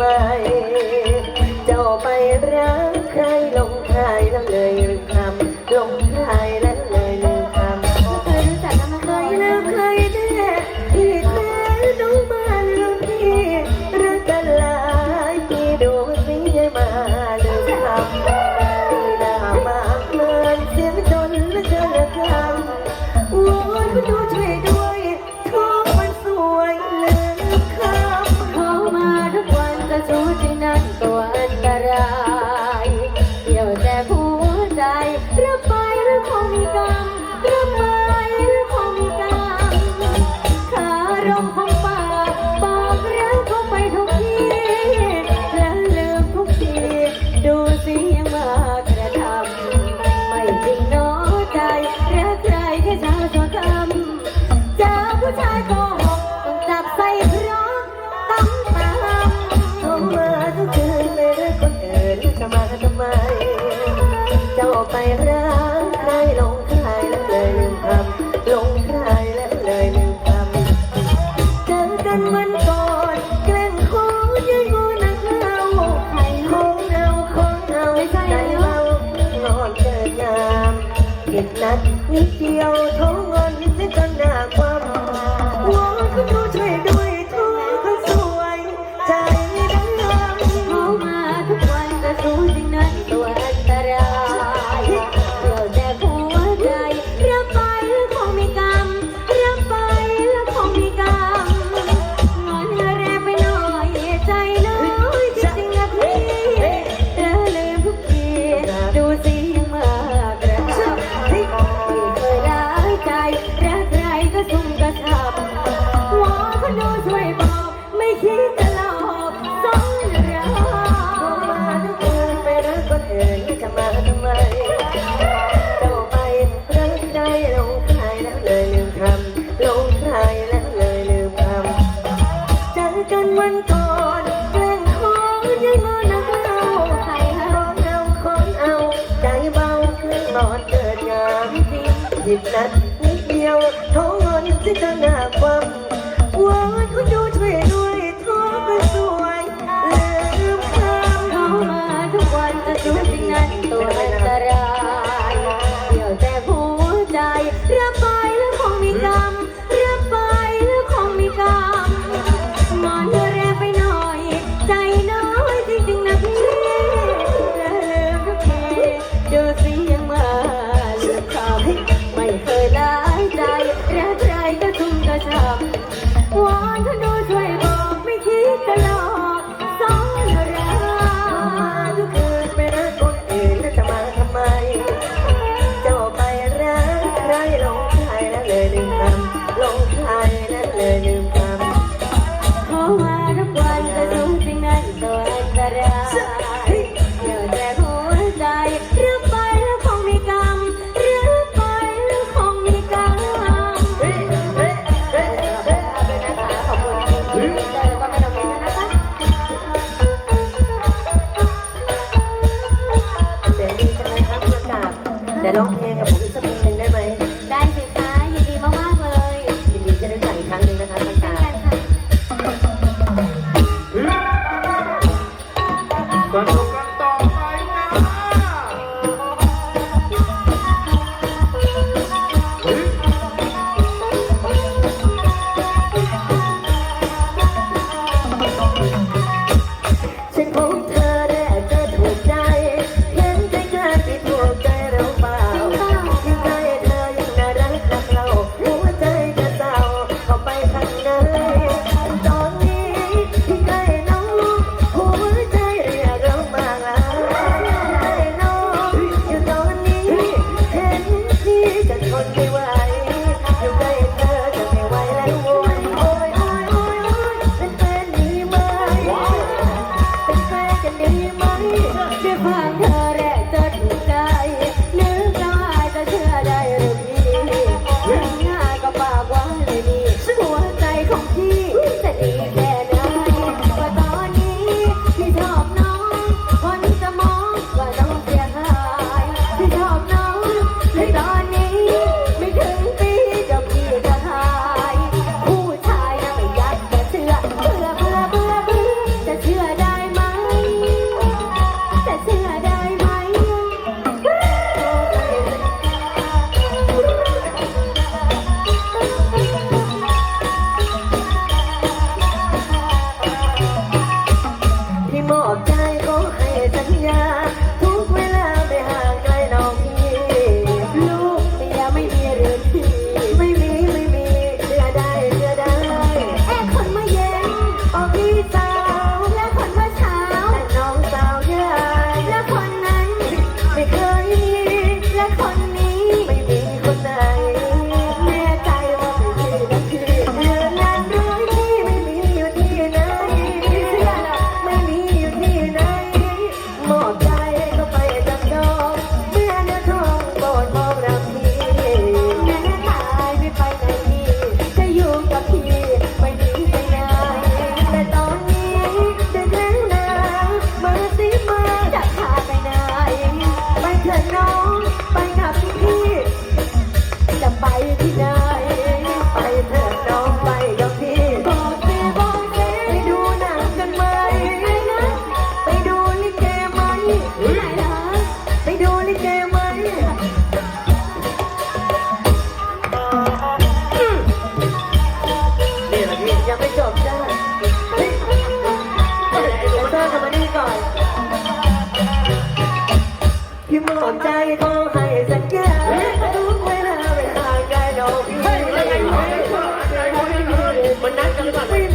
ม เจ้าไปรักใครลงทายแล้วเลยลืมคำลงทายแล้วเลยลืมคำเคยรู้จักกันมเคยแล้วเคยแน่ที่แท้รู้มาลืมที่รักกันหลายปีดูสิได้มาลืมคำที่หน้ามาเหมือนเสียงจนและเจอและกัน นัดนิดเดียวท้องงอนนิดเดียวหน้าความ วันก่อนแกล้งท้องด้วนักเล่าใส่รเอาคนเอา ใจเบาเครื่องหอดเกิดงามดีสิบนัดนิดเดียวท้องงอนสิจะหน้าความวอนคุณดูช่ยด้วยท้องมัสวยลืมคำเขามาทุกวันแต่ดูสิ่นั้นตัวอันตรายเดี๋ยวแต่หัวใจ จำวันเธอ้องเพลงผมอี Hey, Don. ดใจขอให้สัญญาทุกเวลาเวลาใกล้ดอกพี่มันนัดกันหรือเปล่า